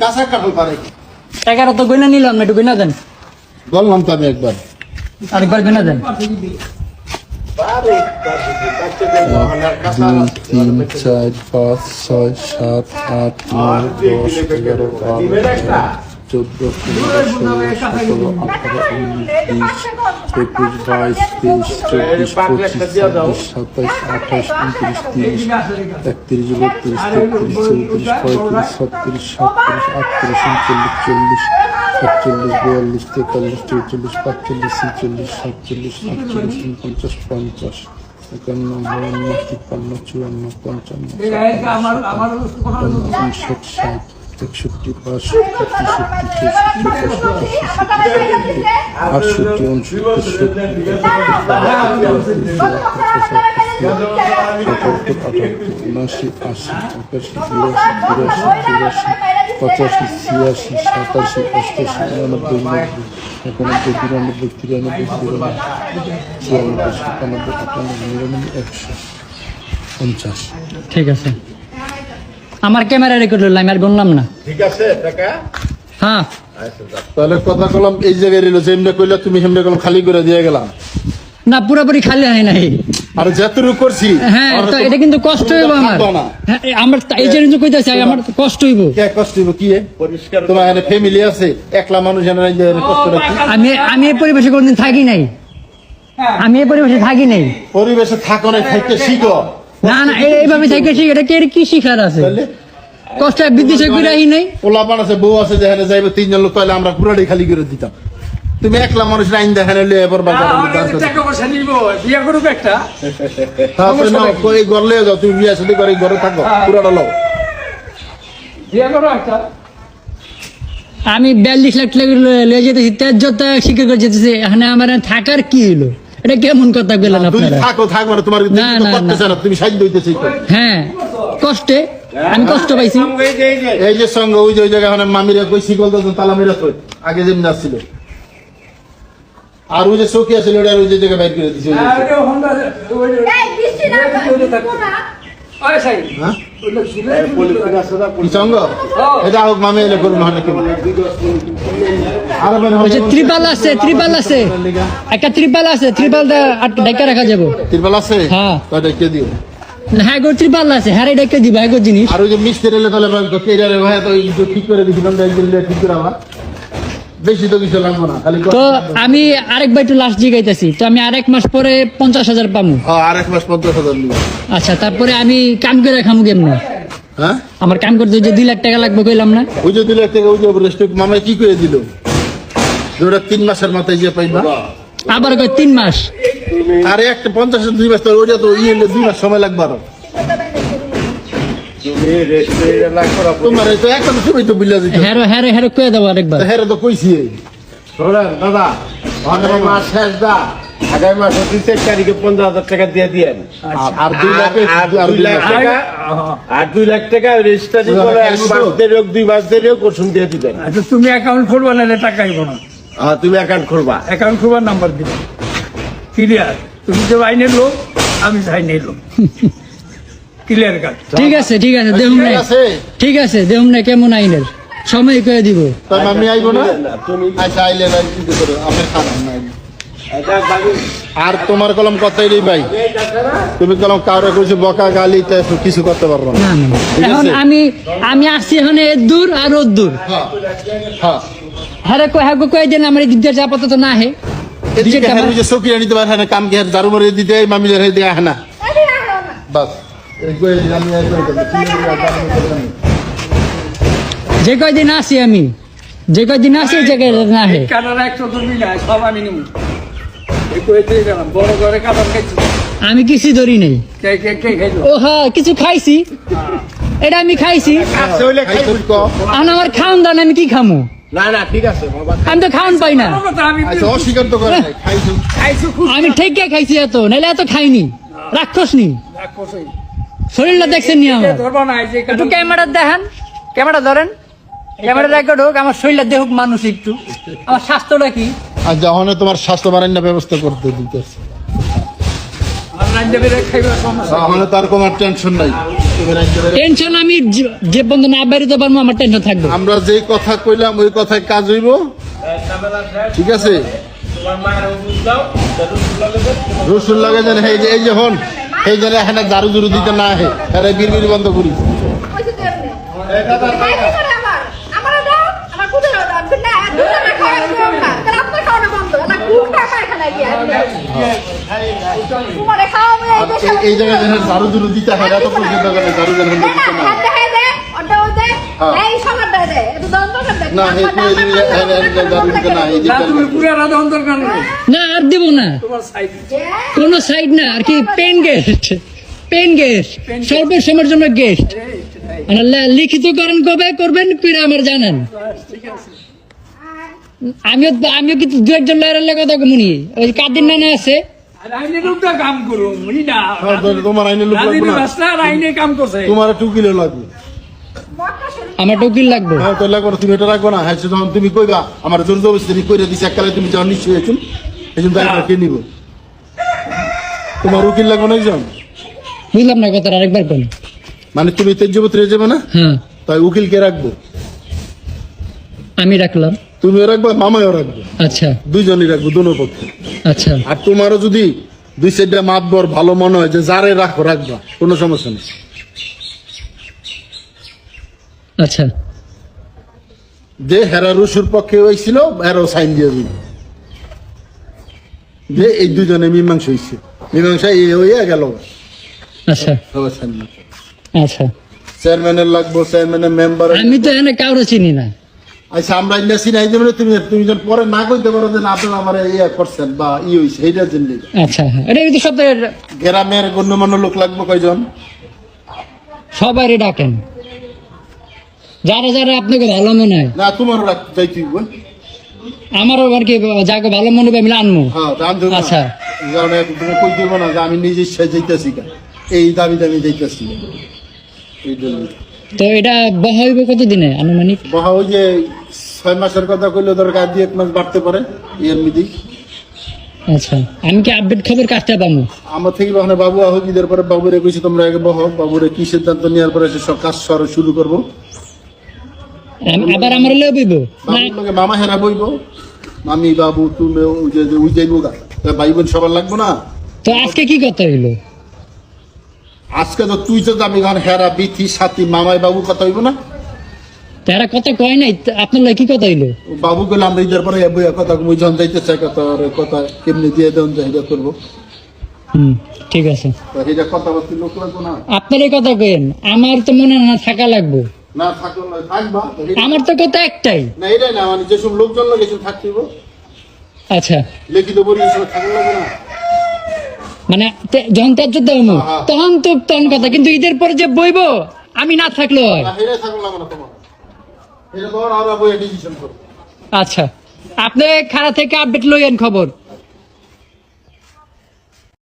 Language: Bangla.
কাঁচা কাঁঠাল পারে? তো নিলাম না একটু গইনা দেন। বললাম তো আমি একবার। আরেকবার গইনা দেন। দুই তিন চার পাঁচ ছয় সাত আট নয় দশ এগারো বারো চোদ্দ পনেরো ষোলো সতেরো আঠারো উনিশ বিশ একুশ বাইশ তেইশ চব্বিশ পঁচিশ ছাব্বিশ আঠাইশ উনত্রিশ তিরিশ একত্রিশ বত্রিশ তেত্রিশ চৌত্রিশ পঁয়ত্রিশ ছত্রিশ সাতত্রিশ আটত্রিশ উনচল্লিশ চল্লিশ একচল্লিশ বিয়াল্লিশ তেতাল্লিশ চৌচল্লিশ পাঁচচল্লিশ ছেচল্লিশ সাতচল্লিশ আটচল্লিশ উনপঞ্চাশ পঞ্চাশ একান্ন বাউন্ন তিপ্পান্ন চুয়ান্ন পঞ্চান্ন উনষাট ষাট একষট্টি বাষট্টি তেষট্টি চৌষট্টি পঁয়ষট্টি ছেষট্টি আটষট্টি উনসত্তর সত্তর সাতাত্তর আটাত্তর উনআশি আশি একাশি বিরাশি বিরাশি চুরাশি পঁচাশি ছিয়াশি সাতাশি অষ্টাশি উননব্বই নব্বই একানব্বই বিরানব্বই তিরানব্বই চুরানব্বই চুরানব্বই সাতানব্বই আটানব্বই নিরানব্বই একশো পঞ্চাশ ঠিক আছে আমার ক্যামেরা রেকর্ড হলো আমি আর গুনলাম না। ঠিক আছে টাকা? হ্যাঁ। তাহলে কথা কলাম এই জায়গায় রইল যেমনি কইলা তুমি হেমনে কলম খালি করে দিয়ে গেলাম। না পুরোপুরি খালি হয় নাই। আর যতটুকু করছি হ্যাঁ তো এটা কিন্তু কষ্ট হইব আমার। হ্যাঁ, আমার এই জন্য তো কইতাছি আমার কষ্ট হইব। কে কষ্ট হইব কি? পরিষ্কার তোমার এখানে ফ্যামিলি আছে একলা মানুষ এখানে এই যে কষ্টটা কি? আমি আমি এই পরিবেশে কোনদিন থাকি নাই। আমি এই পরিবেশে থাকি নাই। পরিবেশে থাকো না খাইতে শিখো। না না এই- এইভাবে থেকে শিখ এটা কি কি শিখার আছে? কষ্ট বিদ্বেষে কইরাই নাই। পোলাপান আছে বউ আছে যেখানে যাইবে তিনজন লোক তাহলে আমরা পুরাটাই খালি করে দিতাম। তুমি একলা মানুষ আইন দেখানে লিয়ে এবার বাজার টাকা পয়সা নিব বিয়া করুক একটা। তারপরে নাও কই ঘর লিয়ে যাও তুমি বিয়া শাদী করে ঘরে থাকো পুরাটা লও। বিয়া করো একটা। আমি বিয়াল্লিশ লাখ টাকা লয়ে যেতেছি তেজ যত স্বীকার করে যেতেছি এখানে আমার থাকার কি হলো এটা কেমন কথা বললেন আপনারা? থাকো থাকো না তোমার না, তুমি সাহায্য হইতেছে হ্যাঁ কষ্টে আমি কষ্ট পাইছি। এই যে সঙ্গে ওই যে ওই জায়গায় ওখানে মামিরা কই শিকল তো তালা মেরা কই? আগে যেমন আসছিল আর ওই যে চৌকি আছিল ওটা ওই যে জায়গায় বাইর করে দিছে ওই আছে ত্রিপাল আছে ত্রিপাল আছে। একটা ত্রিপাল আছে ত্রিপাল ডাইকা রাখা যাব। তিরপাল আছে? হ্যাঁ। ডেকে দিও। হ্যাঁ গো ত্রিপাল আছে হ্যাঁ দিবা হ্যাঁ জিনিস। আর ওই যে মিস্ত্রি এলে তাহলে ঠিক করে দিছিলাম যে একদিন ঠিক করে আমার বেশি তো কিছু লাগবে না খালি তো আমি আরেকবার একটু লাস্ট জিগাইতেছি। তো আমি আরেক মাস পরে পঞ্চাশ হাজার পাবো হ্যাঁ আর এক মাস পঞ্চাশ হাজার আচ্ছা তারপরে আমি কাম করে খামু কেমন? হ্যাঁ? আমার কাম করতে যে দুই লাখ টাকা লাগবে কইলাম না? ওই যে দিলে থেকে ওই যে রেস্টুরেন্ট মামাই কি করে দিল? ওটা তিন মাসের মাথায় যে পাইবা। আবার কয় তিন মাস? আর একটা পঞ্চাশ দুই মাস তো ওইটা তো ইয়ে দুই মাস সময় লাগবে আরও। আগামী মাস শেষ দা। আগামী মাসে দুই চার তারিখে পঞ্চাশ হাজার টাকা দিয়ে দিয়েন। আর- আর দুই লাখে টাকা আর দুই লাখ টাকা রেজিস্ট্রারি দুই করে টাকা এক? মাস দেরি হোক দুই মাস দেরি হোক ওষুধ দিয়ে দিবেন। আচ্ছা তুমি অ্যাকাউন্ট খুলবা টাকা আইব না। হ্যাঁ তুমি অ্যাকাউন্ট খুলবা। অ্যাকাউন্ট খুলবার নাম্বার দিব। ক্লিয়ার তুমি তো আইনের লোক আমি আইনের লোক। ক্লিয়ার কাট ঠিক আছে ঠিক আছে দেহুম নাই। ঠিক আছে দেহুম নাই কেমন আইনের? সময় কয়ে দিব। তাই আমি আইবো না? তুমি আচ্ছা আইলে না কি করো আমি খারাপ না আর তোমার কলম কথাই রে ভাই। তুমি কলম কাউরে কইছো বকা গালি তা কিছু করতে পারব না। এখন। আমি আমি আসছি এখানে এর দূর আর ওর দূর। হ্যাঁ হ্যাঁ। হ্যাঁ কয় হ্যাঁ কয়ে দেন আমার দিকটা আপাতত না হে এদিকে দিকে হ্যাঁ আমার- ওই যে চৌকি আনিতে পারে না কাম কে দারু মরে দিতে এই মামি রে না। আরে না না। বাস। যে কয়দিন আসি আমি? যে কয়দিন আসি এই জায়গায় না হে। সব আমি নিব এই কইতে গেলাম বড় করে কাটার খাইছি। আমি কিছু ধরি নাই। কে কে কে খাইলো? ও হ্যাঁ কিছু খাইছি। এটা আমি খাইছি। আর আমার খাওন দান আমি কি খামু? না না ঠিক আমি তো খাওন পাই না। আমি ঠেকে খাইছি। এত নাইলে এত খাইনি। রাক্ষস নি। শরীরটা দেখছেন নি আমার? ধরবা না এই যে একটু ক্যামেরা দেখেন। ক্যামেরা ধরেন। ক্যামেরা রেকর্ড হোক আমার শরীরটা দেখুক মানুষ একটু। আমার স্বাস্থ্যটা কি? আর যখন তোমার স্বাস্থ্য বারান্না ব্যবস্থা করতে দিতেছে। তাহলে তার কোনো টেনশন নাই। টেনশন আমি যে- বন্ধু না বেরোতে পারব আমার টেনশন থাকবে। আমরা যেই কথা কইলাম ওই কথায় কাজ হইব। ঠিক আছে? রসুন লাগে যেন এই যে এই যে হন। এই জন্য এখানে দারু দুরু দিতে না আহে তারা বিড়বিড়ি বন্ধ করি। এই জায়গায় দারু দুরু দিতে হয় এত পর্যন্ত দারু যেন দে না, দিতে না হাত দেখাই দে, ওটাও দে। হ্যাঁ। এই। না, এই না এই না দিতে তুমি পুরো রাধা দরকার নেই না আর দিব না। তোমার সাইড না আর কি পেন গেস্ট পেন গেস্ট স্বল্প সময়ের জন্য গেস্ট লিখিত করেন কবে করবেন কিরা আমার জানেন। ঠিক আছে। আমিও আমিও কিন্তু দু একজন লয়ারের কথা মনি ওই কাদিন নানা আছে? আইনে লোকটা কাম করো মুই না। হ্যাঁ, তোমার আইনে লোক লাগবে না আইনে কাম করছে। তোমার টু কিলো লাগবে। আমার টকিল লাগবে। হ্যাঁ লাগবে তুমি এটা রাখব না। হ্যাঁ যখন তুমি কইবা আমার জোর জবরদস্তি কইরা দিছে এককালে তুমি যখন নিশ্চয় হয়েছুন এই জন্য তাই কে নিব। তোমার উকিল লাগবে না একজন বুঝলাম না কথাটা আরেকবার কোন মানে তুমি তেজ্যপত্রে যাবে না? হ্যাঁ। তাই উকিলকে রাখব। আমি রাখলাম। তুমিও রাখবা মামাও রাখব। আচ্ছা। দুইজনই রাখব দোনো পক্ষে। আচ্ছা। আর তোমারও যদি দুই সাইডে মাতবর ভালো মনে হয় যে যারে রাখো রাখবা কোনো সমস্যা নেই। আচ্ছা। যে হেরা রসুর পক্ষে হয়েছিল সাইন দিয়ে দিল। যে এই দুজনে মীমাংসা হয়েছে। মীমাংসা হইয়া গেল। আচ্ছা। সবাই। আচ্ছা। চেয়ারম্যানের লাগবো চেয়ারম্যানের মেম্বার আমি তো এখানে কাউরে চিনি না। আচ্ছা আমরা ইন্ডিয়া সিনাই দেবেন তুমি তুমি যখন পরে না কইতে পারো যে আপনারা আমার ইয়ে করছেন বা ই হয়েছে এইটা জেনে আচ্ছা হ্যাঁ। এটা কিন্তু সপ্তাহের গ্রামের গণ্যমান্য লোক লাগবে কয়জন? সবারই ডাকেন। যারা যারা আপনাকে ভালো মনে হয়। না তোমারও রাখ যাইতে। আমারও আর কি যাকে ভালো মনে হবে আমি আনব হ্যাঁ আচ্ছা। কারণ তুমি কই দিব না যে আমি নিজে যাইতেছি কা এই দাবি দাবি যাইতেছি এই জন্য। তো এটা বহা হইব কত দিনে আনুমানিক? বহা ওই যে ছয় মাসের কথা কইলে দরকার দিয়ে এক মাস বাড়তে পারে এর মিদি আচ্ছা। আমি কি আপডেট খবর কাজটা পাবো আমার থেকে ওখানে বাবু আহুক ঈদের পরে বাবুরে কইছি তোমরা আগে বহ। বাবুরে কি সিদ্ধান্ত নেওয়ার পরে সব কাজ সর শুরু করব। আবার আমার লেও বইব? মামা হেরা বইব। মামি বাবু তুমি ওই যে ওই যাইবো গা। ভাই বোন সবার লাগবো না? তো আজকে কি কথা হইল? আজকে তো তুই তো যাবি গান হেরা বিথি সাথী মামাই বাবু কথা হইব না? তারা কথা কয় নাই আপনার লাগে কি কথা হইল? বাবু গেলে আমরা ঈদের পরে বইয়া কথা মুই যখন যাইতে চাই কথা ওর কথা কেমনি দিয়ে দেন চাহিদা করব। হুম ঠিক আছে। তো এটা কথাবার্তা লোক লাগবো না? আপনার এই কথা কেন আমার তো মনে হয় না থাকা লাগবো। না থাকল না থাকবা তো আমার তো কথা একটাই। না এটাই না মানে যেসব লোকজন লাগে আচ্ছা। লিখিত পরিবেশ থাকলে লাগবে না। মানে যখন ত্যায্য হ্যাঁ। তখন তো তখন কথা কিন্তু ঈদের পরে যে বইব আমি না থাকলে হয়। আচ্ছা। আপনি খারা থেকে আপডেট লইয়েন খবর।